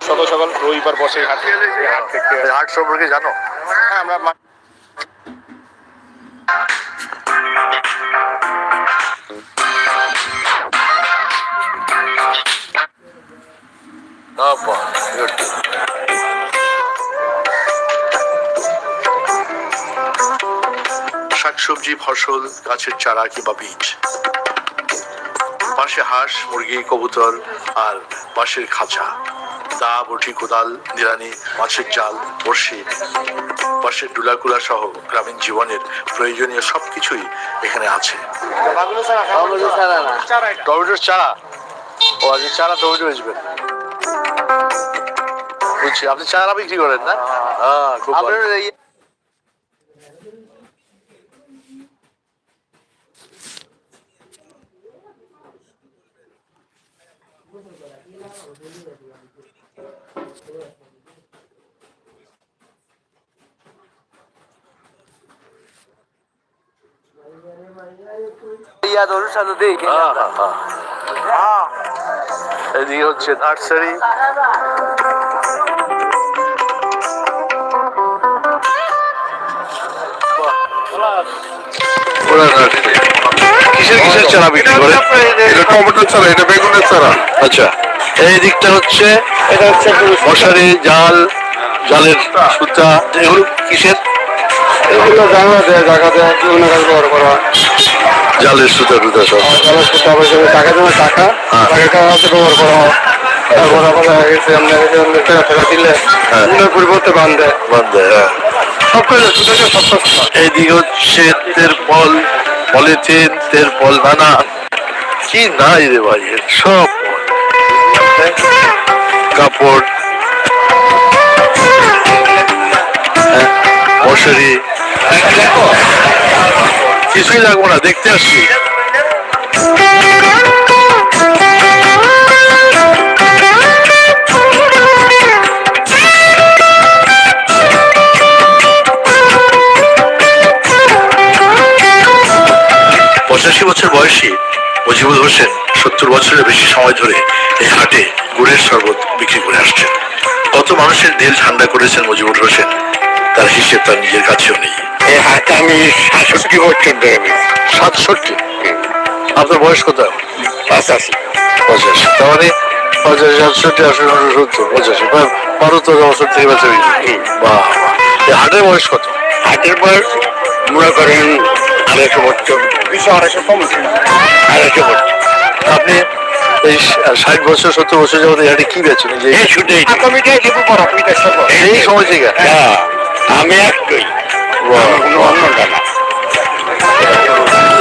সকাল সকাল রবিবার বসে হাট হাট সম্পর্কে জানো? হ্যাঁ আমরা শাকসবজি ফসল গাছের চারা কিংবা বীজ। পাশে হাঁস মুরগি কবুতর আর বাঁশের খাঁচা। দা বটি কোদাল নিরানি মাছের জাল বড়শি। পাশের ডুলাকুলা সহ গ্রামীণ জীবনের প্রয়োজনীয় সবকিছুই এখানে আছে। টমেটোর চারা? ও আচ্ছা চারা টমেটো বেচবেন। বুঝছি। আপনি চারা বিক্রি করেন না? হ্যাঁ খুব ভালো। আপনার এই হ্যাঁ, হ্যাঁ, হ্যাঁ। এদিকে হচ্ছে নার্সারি। কিসের কিসের চারা বিক্রি করে? এটা টমেটোর চারা এটা বেগুনের চারা। আচ্ছা। এই দিকটা হচ্ছে এটা হচ্ছে মশারি জাল জালের সুতা এগুলো কিসের? এগুলো জায়গা দেয় জায়গা দেয় বিভিন্ন কাজ ব্যবহার করা। হয় জালের সুতা টুতা সব। জলের করতে হবে সেগুলো টাকা জমা টাকা। হ্যাঁ। টাকাটা ব্যবহার করা। হয় তারপর আবার গেছে আপনার টাকা টাকা দিলে হ্যাঁ। পরিবর্তে বান্ধে। বান্ধে হ্যাঁ। এইদিকে হচ্ছে নানা কি নাই রে ভাই সব কাপড় মশারি কিছুই লাগবো না দেখতে আসছি মুজিবুল হোসেন সত্তর বছরের বেশি সময় ধরে এই হাটে গুড়ের শরবত বিক্রি করে আসছেন। কত মানুষের দিল ঠান্ডা করেছেন মুজিবুল হোসেন? তার হিসেব তার নিজের কাছেও নেই। এই হাতে আমি সাতষট্টি বছর ধরে সাতষট্টি? আপনার বয়স কত? পাঁচাশি। পঁচাশি। তার মানে সাতষট্টি আশি সত্তর পঁচাশি। বারো তেরো বছর থেকে বেঁচে। এই হাটের বয়স কত? হাতের বয়স মনে করেন আড়াইশো বছর। দুশো আড়াইশো কম আড়াইশো বছর আপনি এই ষাট বছর সত্তর বছর যাবত এই কি বেচেন? এই সময় থেকে? হ্যাঁ। আমি একটাই কোনো অন্যটা না।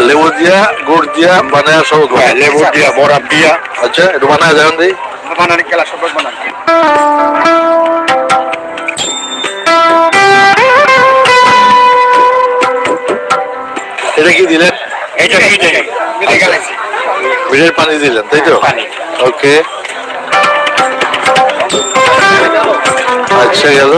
লেবু দিয়া গুড় দিয়া বানায় সব হ্যাঁ, লেবু দিয়া বরফ দিয়া। আচ্ছা একটু বানায় দেখান দিই বানানি খেলা সব বানানি। এটা কি দিলেন এটা দেয় মিলে গেছে বিড়ের পানি দিলেন তাই তো? ওকে। আচ্ছা গেল।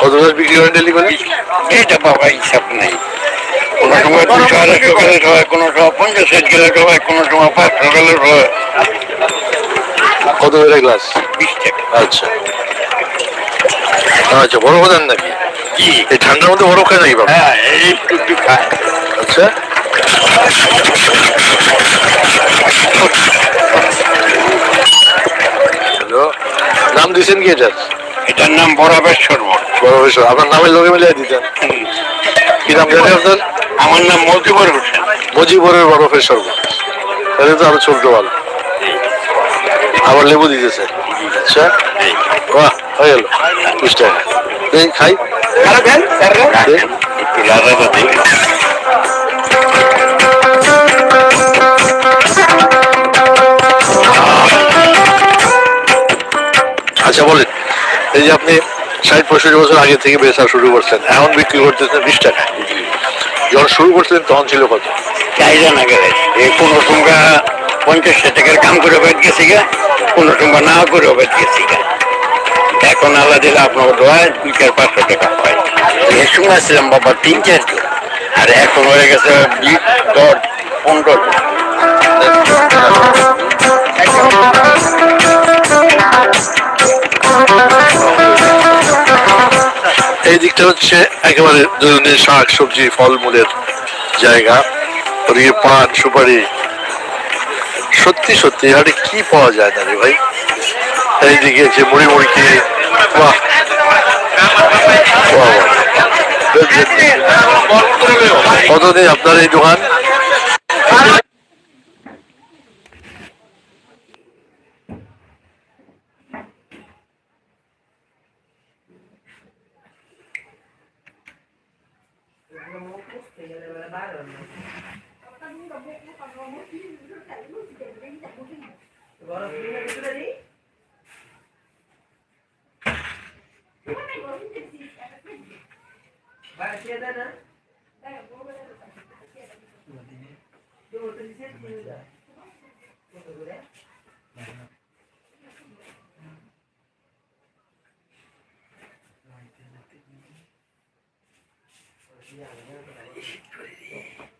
কত গাছ বিক্রি করেন ডেলি করে? এইটা বাবা হিসাব নেই। কোনো সময় দুশো আড়াইশো গেলে হয় কোনো সময় পঞ্চাশ ষাট গেলে হয় কোনো সময় পাঁচশো গেলে হয়। কত করে গ্লাস বিশ টাকা। আচ্ছা। আচ্ছা বড় দেন নাকি কি এই ঠান্ডার মধ্যে বরফ খায় নাকি বাবা হ্যাঁ একটু একটু খায় আচ্ছা হ্যালো নাম দিয়েছেন কি এটার এটার নাম বরফের শরবত বিষয় আপনার নামের লোকে মিলিয়ে দিতেন কি নাম জানি আপনার আমার নাম মজিবর হোসেন মজিবরের বরফের শরবত তাহলে তো আরও চলতে ভালো আবার লেবু দিতেছে। আচ্ছা? বাহ হয়ে গেল। বিশ টাকা। এই খাই। আচ্ছা বলেন। এই যে আপনি ষাট পঁয়ষট্টি বছর আগে থেকে বেচা শুরু করছেন এখন বিক্রি করতেছেন বিশ টাকা। যখন শুরু করছিলেন তখন ছিল কত? চাহিদা না গেলে। এই কোনো সঙ্গে পঞ্চাশ টাকার কাম করে বেদ গেছি গা কোনো সঙ্গে না করে বেদ গেছি গা। এখন আল্লাহ দিলে আপনার দোয়ায় দুই চার পাঁচশো টাকা পাই। এর সময় ছিলাম বাবা তিন চারজন আর এখন হয়ে গেছে বিশ, দশ, পনেরো এই দিকটা হচ্ছে একেবারে দৈনন্দিন শাক, সবজি, ফলমূলের জায়গা। ওদিকে পান সুপারি সত্যি সত্যি হাটে কি পাওয়া যায় না রে ভাই এইদিকে যে মুড়ি মুড়ি কিনে বাহ কতদিন আপনার এই দোকান Gracias. Yeah, I'm gonna put it in.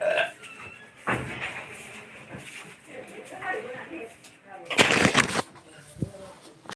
Uh.